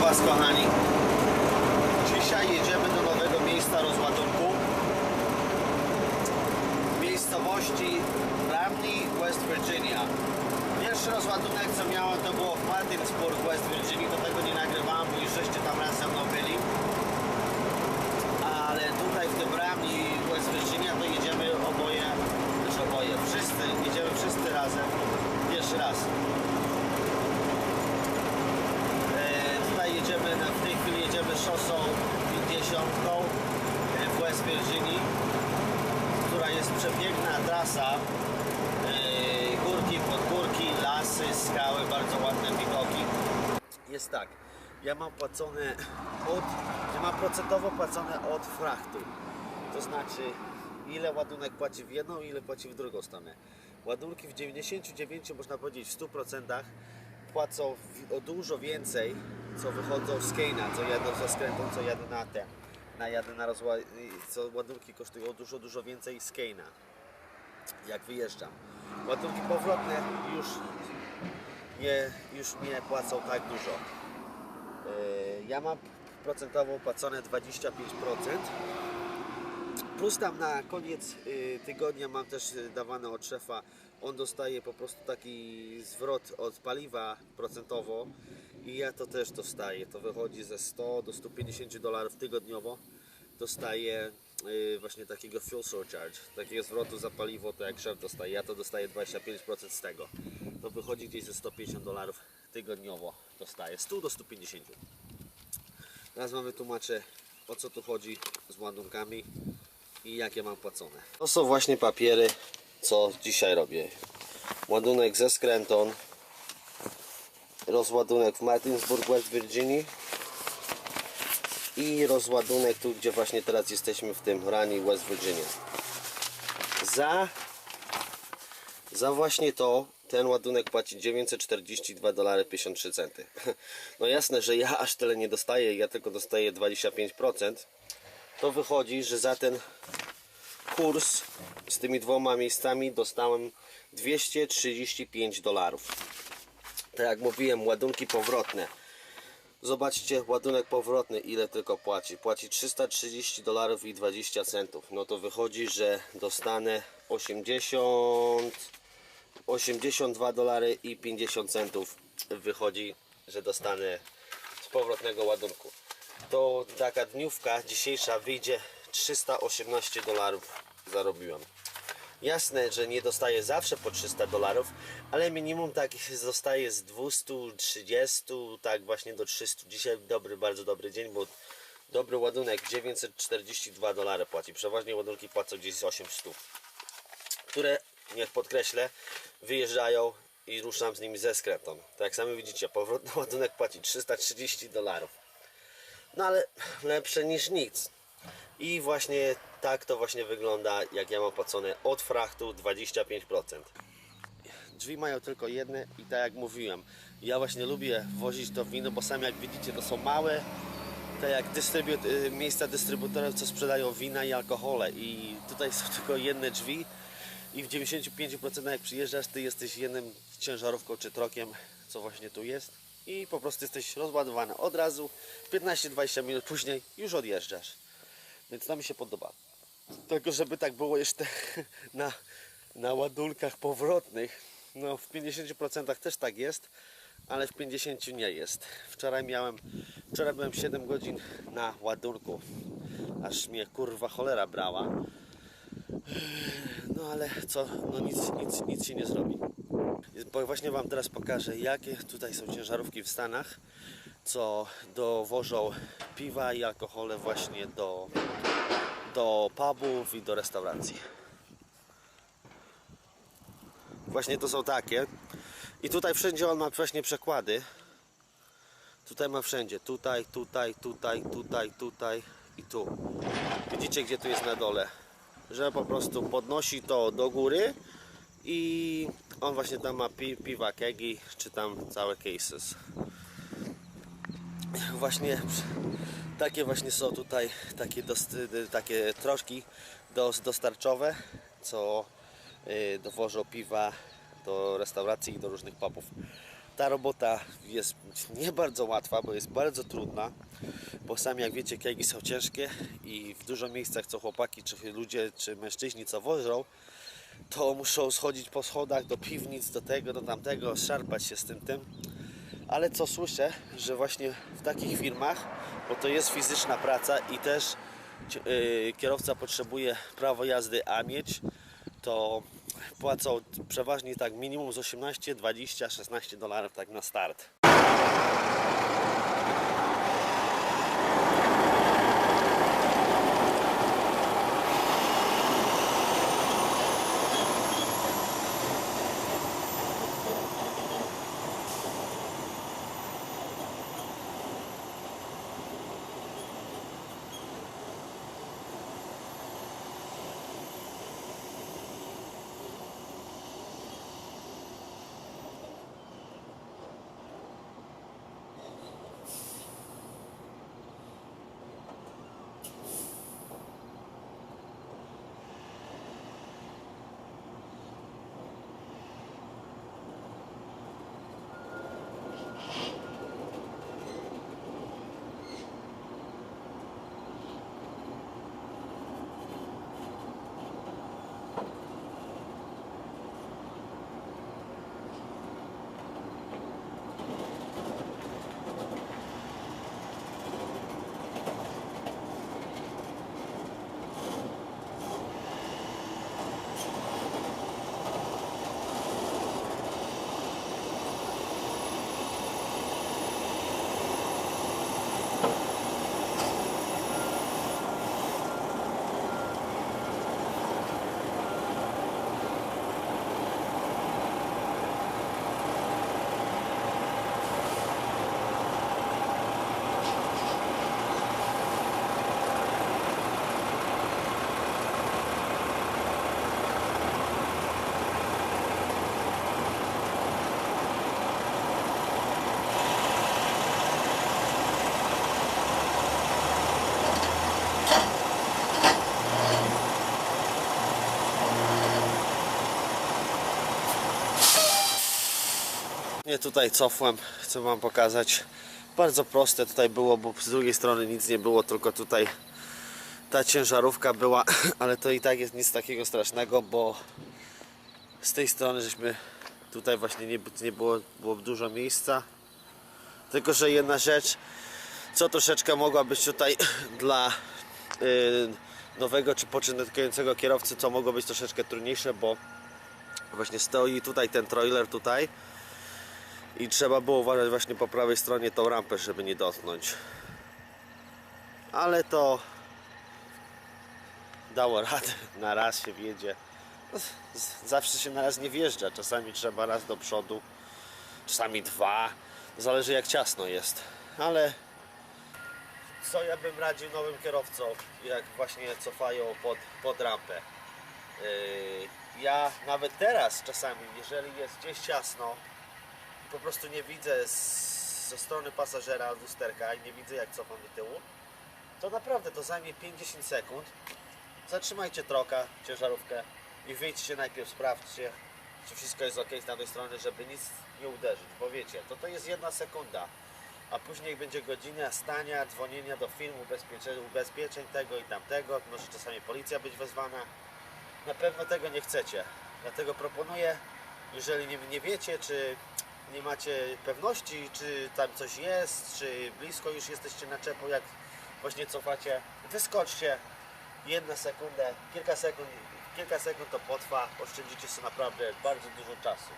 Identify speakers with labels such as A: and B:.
A: Was kochani. Dzisiaj jedziemy do nowego miejsca rozładunku. Miejscowości Ramney, West Virginia. Pierwszy rozładunek co miałem to było w Martinsburg, West Virginia. Do tego nie nagrywałem, bo już żeście tam raz ze mną byli. Ale tutaj w tym Ramney, West Virginia to jedziemy oboje, też oboje, wszyscy, jedziemy wszyscy razem. Pierwszy raz. E, Tutaj jedziemy, na- w tej chwili jedziemy szosą 50 e, w West Virginii, która jest przepiękna trasa. E, Górki, podgórki, lasy, skały, bardzo ładne widoki. Jest tak, ja mam płacone od, ja mam procentowo płacone od frachtu. To znaczy ile ładunek płaci w jedną, ile płaci w drugą stronę. Ładunki w 99, można powiedzieć w 100% płacą o dużo więcej, co wychodzą z Keina, co jadą ze skrętą, co jadę na te, na jadę na co ładunki kosztują dużo, dużo więcej z Keina, jak wyjeżdżam. Ładunki powrotne już nie, już nie płacą tak dużo. Yy, Ja mam procentowo płacone 25%. Plus tam na koniec y, tygodnia mam też y, dawane od szefa. On dostaje po prostu taki zwrot od paliwa procentowo i ja to też dostaję. To wychodzi ze 100 do 150 dolarów tygodniowo. Dostaję y, właśnie takiego fuel surcharge, takiego zwrotu za paliwo, to jak szef dostaje. Ja to dostaję 25% z tego. To wychodzi gdzieś ze 150 dolarów tygodniowo. Dostaję 100 do 150. Teraz Wam wytłumaczę o co tu chodzi z ładunkami i jakie mam płacone. To są właśnie papiery, co dzisiaj robię. Ładunek ze skrętą, rozładunek w Martinsburg, West Virginia i rozładunek tu, gdzie właśnie teraz jesteśmy w tym Rani, West Virginia. Za, za właśnie to ten ładunek płaci 942 dolary 53 centy. No jasne, że ja aż tyle nie dostaję, ja tylko dostaję 25%. To wychodzi, że za ten kurs z tymi dwoma miejscami dostałem 235 dolarów. Tak jak mówiłem, ładunki powrotne. Zobaczcie, ładunek powrotny ile tylko płaci. Płaci 330 dolarów i 20 centów. No to wychodzi, że dostanę 80 82 dolary i 50 centów wychodzi, że dostanę z powrotnego ładunku. To taka dniówka dzisiejsza wyjdzie 318 dolarów zarobiłem. Jasne, że nie dostaję zawsze po 300 dolarów, ale minimum tak zostaje z 230, tak właśnie do 300. Dzisiaj dobry, bardzo dobry dzień, bo dobry ładunek 942 dolary płaci. Przeważnie ładunki płacą gdzieś z 800 które, niech podkreślę, wyjeżdżają i ruszam z nimi ze skrętą. Tak sami widzicie, powrotny ładunek płaci 330 dolarów. No ale lepsze niż nic. I właśnie tak to właśnie wygląda, jak ja mam płacone od frachtu 25%. Drzwi mają tylko jedne i tak jak mówiłem, ja właśnie lubię wozić to wino, bo sami jak widzicie to są małe, tak jak dystrybu- y, miejsca dystrybutorów, co sprzedają wina i alkohole i tutaj są tylko jedne drzwi i w 95% jak przyjeżdżasz, ty jesteś jednym ciężarówką czy trokiem, co właśnie tu jest i po prostu jesteś rozładowany od razu, 15-20 minut później już odjeżdżasz. Więc to mi się podoba. Tylko żeby tak było jeszcze na, na ładunkach powrotnych, no w 50% też tak jest, ale w 50% nie jest. Wczoraj miałem, wczoraj byłem 7 godzin na ładunku, aż mnie kurwa cholera brała. No ale co, no nic, nic, nic się nie zrobi. Bo właśnie Wam teraz pokażę, jakie tutaj są ciężarówki w Stanach, co dowożą piwa i alkohole właśnie do, do pubów i do restauracji. Właśnie to są takie. I tutaj wszędzie on ma właśnie przekłady. Tutaj ma wszędzie. Tutaj, tutaj, tutaj, tutaj, tutaj i tu. Widzicie gdzie tu jest na dole? Że po prostu podnosi to do góry i on właśnie tam ma pi piwa, kegi, czy tam całe cases. Właśnie takie właśnie są tutaj takie, dost, takie troszki dos, dostarczowe, co y, dowożą piwa do restauracji i do różnych pubów. Ta robota jest nie bardzo łatwa, bo jest bardzo trudna, bo sami jak wiecie kejgi są ciężkie i w dużo miejscach co chłopaki, czy ludzie, czy mężczyźni co wożą, to muszą schodzić po schodach do piwnic, do tego, do tamtego, szarpać się z tym tym. Ale co słyszę, że właśnie w takich firmach, bo to jest fizyczna praca i też yy, kierowca potrzebuje prawo jazdy A mieć, to płacą przeważnie tak minimum z 18, 20, 16 dolarów tak na start. Nie tutaj cofłem, chcę Wam pokazać. Bardzo proste tutaj było, bo z drugiej strony nic nie było, tylko tutaj ta ciężarówka była, ale to i tak jest nic takiego strasznego, bo z tej strony żeśmy tutaj właśnie nie, nie było, było dużo miejsca. Tylko, że jedna rzecz, co troszeczkę mogła być tutaj dla y, nowego czy początkującego kierowcy, co mogło być troszeczkę trudniejsze, bo właśnie stoi tutaj ten trailer tutaj i trzeba było uważać właśnie po prawej stronie tą rampę, żeby nie dotknąć. Ale to dało radę, na raz się wjedzie. No, Zawsze się na raz nie wjeżdża, czasami trzeba raz do przodu, czasami dwa, zależy jak ciasno jest. Ale co ja bym radził nowym kierowcom, jak właśnie cofają pod, pod rampę. Yy, Ja nawet teraz czasami, jeżeli jest gdzieś ciasno, po prostu nie widzę z, ze strony pasażera lusterka i nie widzę jak cofam do tyłu, to naprawdę to zajmie 5-10 sekund. Zatrzymajcie troka, ciężarówkę i wyjdźcie najpierw, sprawdźcie, czy wszystko jest ok z tamtej strony, żeby nic nie uderzyć, bo wiecie, to to jest jedna sekunda, a później będzie godzina stania, dzwonienia do firm, ubezpieczeń, ubezpieczeń tego i tamtego, może czasami policja być wezwana. Na pewno tego nie chcecie, dlatego proponuję, jeżeli nie, nie wiecie, czy nie macie pewności, czy tam coś jest, czy blisko już jesteście naczepą, jak właśnie cofacie, wyskoczcie, jedna sekunda, kilka sekund, kilka sekund to potrwa, oszczędzicie sobie naprawdę bardzo dużo czasu.